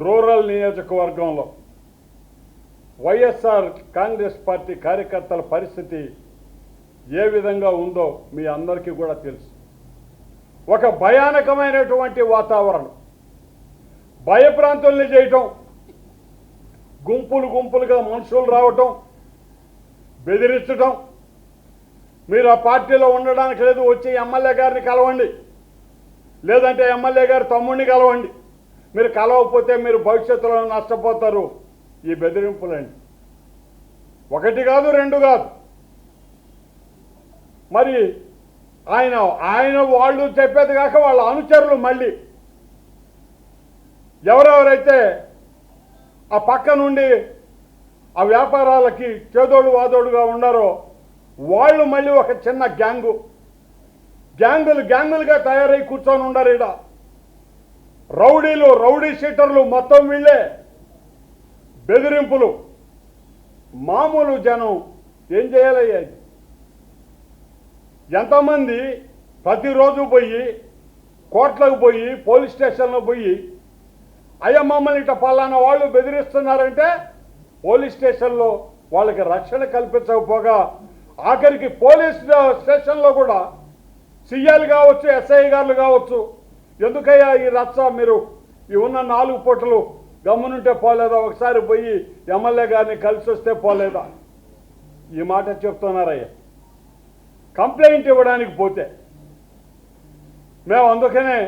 Rural నియోజకవర్గంలో YSR Congress party కార్యకర్తల పరిస్థితి ఏ విధంగా ఉందో మీ అందరికీ కూడా తెలుసు. ఒక భయానకమైనటువంటి వాతావరణం. భయప్రాంతుల్ని చేయటం గుంపులు గుంపులుగా మనుషులు రావటం బెదిరించటం. మీరు ఆ పార్టీలో ఉండడానికి లేదు వచ్చి ఎమ్మెల్యే గారిని కలవండి. లేదంటే ఎమ్మెల్యే గారి తమ్ముడిని కలవండి. మీరు కలవకపోతే మీరు భవిష్యత్తులో నష్టపోతారు. ఈ బెదిరింపులండి. ఒకటి కాదు రెండు కాదు. మరి ఆయన ఆయన వాళ్ళు చెప్పేది కాక వాళ్ళ అనుచరులు మళ్ళీ. ఎవరెవరైతే ఆ పక్క నుండి ఆ వ్యాపారాలకి చేదోడు వాదోడుగా ఉన్నారో వాళ్ళు మళ్ళీ ఒక చిన్న గ్యాంగు. గ్యాంగులు గ్యాంగులుగా తయారై కూర్చొని ఉండరు ఈడ రౌడీలు రౌడీ షీటర్లు మొత్తం వీళ్ళే. బెదిరింపులు. మామూలు జనం ఏం చేయాలయ్యా ఎంతమంది ప్రతిరోజు పోయి కోట్లకు పోయి పోలీస్ స్టేషన్లో పోయి అయ్యా మమ్మల్ని ఇట పలానా వాళ్ళు బెదిరిస్తున్నారంటే పోలీస్ స్టేషన్లో వాళ్ళకి రక్షణ కల్పించకపోగా ఆఖరికి పోలీస్ స్టేషన్లో కూడా సీఎల్ కావచ్చు ఎస్ఐ గారులు కావచ్చు ఎందుకయ్యా ఈ రచ్చ మీరు? ఈ ఉన్న నాలుగు పూటలు గమ్మునుంటే పోలేదా? ఒకసారి పోయి ఎమ్మెల్యే గారిని కలిసి వస్తే పోలేదా? ఈ మాట చెప్తున్నారయ్యా. కంప్లైంట్ ఇవ్వడానికి పోతే. మేము అందుకనే